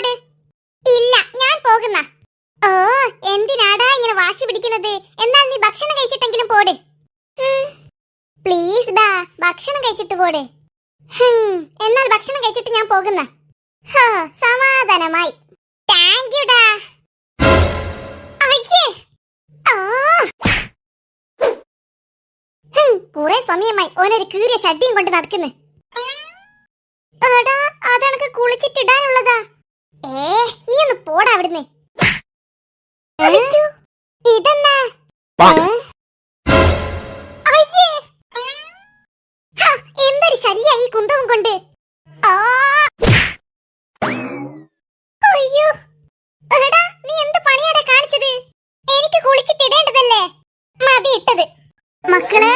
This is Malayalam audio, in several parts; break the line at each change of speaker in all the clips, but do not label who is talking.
പോട് ഇല്ല ഞാൻ പോകുന്ന. ഓ എന്തിനാടാ ഇങ്ങനെ വാശി പിടിക്കുന്നത്? എന്നാൽ നീ ഭക്ഷണം കഴിച്ചിട്ടെങ്കിലും പോട്. പ്ലീസ് ഡാ ഭക്ഷണം കഴിച്ചിട്ട് പോട്. എന്നാൽ ഭക്ഷണം കഴിച്ചിട്ട് ഞാൻ പോകുന്ന. സമാധാനമായി. താങ്ക് യു ഡാ. കുറെ സമയമായി ഓനൊരു കീറിയ ഷഡ്ഡിയും കൊണ്ട് നടക്കുന്നു. അതാണ് കുളിച്ചിട്ടിടാനുള്ളതാ. പോടാ അവിടുന്ന്. ഇതെന്നാ എന്തൊരു ശല്യ ഈ കുന്തവും കൊണ്ട്! അയ്യോ. എടാ നീ എന്ത് പണിയാടാ കാണിച്ചത്? എനിക്ക് കുളിച്ചിട്ടിടേണ്ടതല്ലേ മതി ഇട്ടത്. മക്കളെ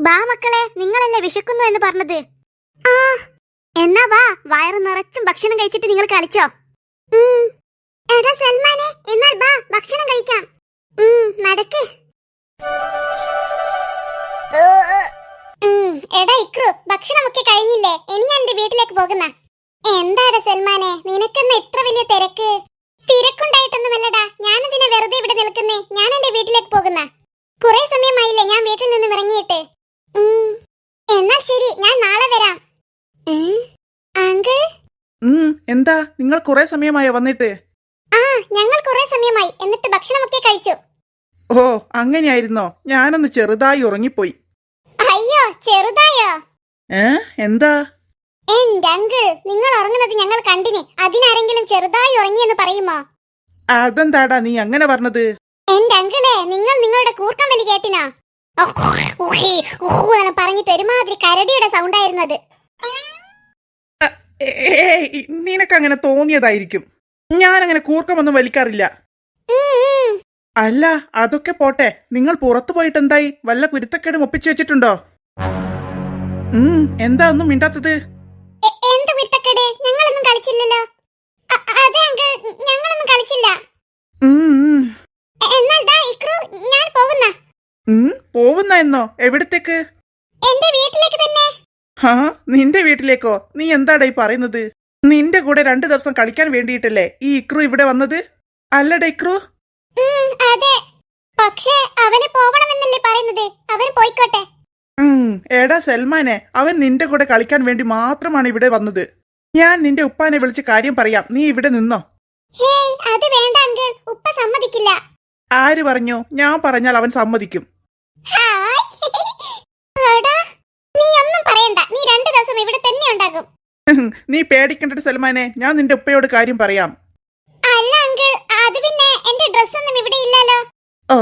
ബാ മക്കളെ നിങ്ങളല്ലേ വിശക്കുന്നു എന്ന് പറഞ്ഞത്. ആ. എന്നാ വാ വയറ് നിറച്ചും ഭക്ഷണം കഴിച്ചിട്ട് നിങ്ങൾ കളിച്ചോ. എടാ സൽമാനെ എന്നാൽ ബാ ഭക്ഷണം കഴിക്കാം. നടക്ക്. എടാ ഇക്രു ഭക്ഷണമൊക്കെ കഴിഞ്ഞില്ലേ? ഇനി ഞാൻ എന്റെ വീട്ടിലേക്ക് പോകുന്ന. എന്താടാ സൽമാനെ നിനക്കെന്ന ഇത്ര വലിയ തിരക്ക്? തിരക്കുണ്ടായിട്ടൊന്നുമല്ലടാ ഞാനെന്തിനാ വെറുതെ ഇവിടെ നിൽക്കുന്നേ? ഞാൻ എന്റെ വീട്ടിലേക്ക് പോകുന്ന. കുറെ സമയമായില്ലേ ഞാൻ വീട്ടിൽ നിന്ന് ഇറങ്ങിയിട്ട്. എന്നാൽ ശരി ഞാൻ നാളെ വരാം? അങ്കിൾ?
എന്താ? നിങ്ങൾ കുറെ സമയമായോ വന്നിട്ട്?
ഞങ്ങൾ കുറെ സമയമായി എന്നിട്ട് ഭക്ഷണമൊക്കെ കഴിച്ചു.
ഓ അങ്ങനെയായിരുന്നോ? ഞാനൊന്ന് ചെറുതായി ഉറങ്ങിപ്പോയി.
അയ്യോ ചെറുതായോ?
ഏ എന്താ?
എന്റെ അങ്കിൾ നിങ്ങൾ ഉറങ്ങുന്നത് ഞങ്ങൾ കണ്ടിനെ. അതിനാരെങ്കിലും ചെറുതായി ഉറങ്ങിയെന്ന് പറയുമോ?
അതെന്താടാ നീ അങ്ങനെ പറഞ്ഞത്?
എന്റെ അങ്കിളെ നിങ്ങൾ നിങ്ങളുടെ കൂർക്കം വലി കേട്ടിനാ? എന്ന് പറഞ്ഞിട്ട് ഒരുമാതിരി കരടിയുടെ സൗണ്ട് ആയിരുന്നു അത്
നിനക്കങ്ങനെ തോന്നിയതായിരിക്കും. ഞാൻ അങ്ങനെ കൂർക്കമൊന്നും വലിക്കാറില്ല. അല്ല അതൊക്കെ പോട്ടെ. നിങ്ങൾ പുറത്തു പോയിട്ട് എന്തായി വല്ല കുരുത്തക്കേടും ഒപ്പിച്ചു വെച്ചിട്ടുണ്ടോ? ഉം എന്താ ഒന്നും മിണ്ടാത്തത്?
എന്ത് കുരുത്തക്കേട്? ഞങ്ങളൊന്നും കളിച്ചില്ലല്ലോ. അ- അതെ അങ്കിൾ. ഞങ്ങളൊന്നും കളിച്ചില്ല.
ഉം, ഉം.
എന്നാൽ ദാ ഇക്രു ഞാൻ പോകുന്ന
എന്നോ? എവിടത്തേക്ക്?
എന്റെ വീട്ടിലേക്ക് തന്നെ.
ഹാ നിന്റെ വീട്ടിലേക്കോ? നീ എന്താടാ ഈ പറയുന്നത്? നിന്റെ കൂടെ രണ്ടു ദിവസം കളിക്കാൻ വേണ്ടിയിട്ടല്ലേ ഈ ഇക്രു ഇവിടെ വന്നത്? അല്ലട ഇക്രു.
അതെ. പക്ഷേ അവന് പോകണമെന്നല്ലേ പറയുന്നത്. അവൻ പോയിക്കോട്ടെ.
എടാ സൽമാനെ അവൻ നിന്റെ കൂടെ കളിക്കാൻ വേണ്ടി മാത്രമാണ് ഇവിടെ വന്നത്. ഞാൻ നിന്റെ ഉപ്പാനെ വിളിച്ച് കാര്യം പറയാം. നീ ഇവിടെ നിന്നോ?
ഹേയ് അത് വേണ്ട അങ്കിൾ. ഉപ്പ സമ്മതിക്കില്ല.
ആര് പറഞ്ഞു? ഞാൻ പറഞ്ഞാൽ അവൻ സമ്മതിക്കും.
നീ ഒന്നും പറയണ്ട. നീ രണ്ടു ദിവസം ഇവിടെ തന്നെ ഉണ്ടാകും.
നീ പേടിക്കേണ്ട സൽമാനെ ഞാൻ നിന്റെ ഉപ്പയോട് കാര്യം പറയാം.
അല്ല അങ്കിൾ അത് പിന്നെ എന്റെ ഡ്രസ് ഒന്നും ഇവിടെ ഇല്ലല്ലോ.
ഓ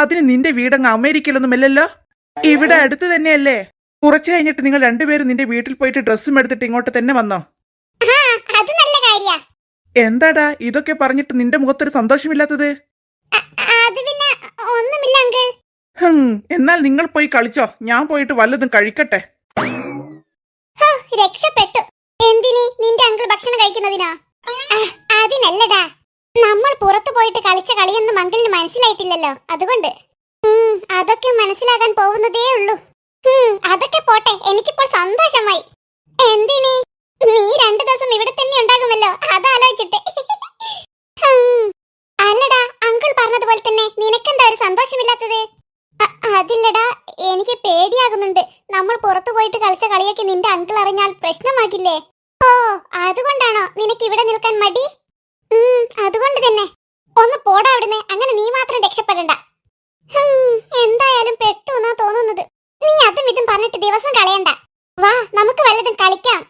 അതിന് നിന്റെ വീടങ്ങ് അമേരിക്കയിലൊന്നും ഇല്ലല്ലോ? ഇവിടെ അടുത്ത് തന്നെയല്ലേ? കുറച്ചു കഴിഞ്ഞിട്ട് നിങ്ങൾ രണ്ടുപേരും നിന്റെ വീട്ടിൽ പോയിട്ട് ഡ്രസ്സും എടുത്തിട്ട് ഇങ്ങോട്ട് തന്നെ വന്നോ?
അത് നല്ല കാര്യ.
എന്താടാ ഇതൊക്കെ പറഞ്ഞിട്ട് നിന്റെ മുഖത്തൊരു സന്തോഷമില്ലാത്തത്?
അത് പിന്നെ ഒന്നുമില്ല അങ്കിൾ.
എന്നാൽ നിങ്ങൾ പോയി കളിച്ചോ. ഞാൻ പോയിട്ട് വല്ലതും കഴിക്കട്ടെ.
രക്ഷപ്പെട്ടു. എന്തിനി നിന്റെ അങ്കിൾ ഭക്ഷണം കഴിക്കുന്നതിനാ? അതിനല്ലടാ. നമ്മൾ പുറത്തു പോയിട്ട് കളിച്ച കളിയൊന്നും അങ്കിളിന് മനസ്സിലായിട്ടില്ലല്ലോ അതുകൊണ്ട്. അതൊക്കെ മനസ്സിലാകാൻ പോകുന്നതേ ഉള്ളൂ. അതൊക്കെ പോട്ടെ എനിക്കിപ്പോൾ സന്തോഷമായി. എന്തിനി? നീ രണ്ടു ദിവസം ഇവിടെ തന്നെ ഉണ്ടാകുമല്ലോ അതാലോചിച്ചിട്ട്. അല്ലടാ അങ്കിൾ പറഞ്ഞതുപോലെ തന്നെ നിനക്കെന്താ ഒരു സന്തോഷമില്ലാത്തത്? അതില്ലടാ. എനിക്ക് പേടിയാകുന്നുണ്ട്. നമ്മൾ പുറത്തു പോയിട്ട് കളിച്ച കളിയൊക്കെ നിന്റെ അങ്കിൾ അറിഞ്ഞാൽ പ്രശ്നമാകില്ലേ? ഓ അതുകൊണ്ടാണോ നിനക്ക് ഇവിടെ നിൽക്കാൻ മടി? അതുകൊണ്ട് തന്നെ. ഒന്ന് പോടാ അവിടുന്ന്. അങ്ങനെ നീ മാത്രം രക്ഷപ്പെടണ്ട. എന്തായാലും പെട്ടു എന്നാ തോന്നുന്നത്. നീ അതും ഇതും പറഞ്ഞിട്ട് ദിവസം കളയണ്ട. വാ നമുക്ക് വല്ലതും കളിക്കാം.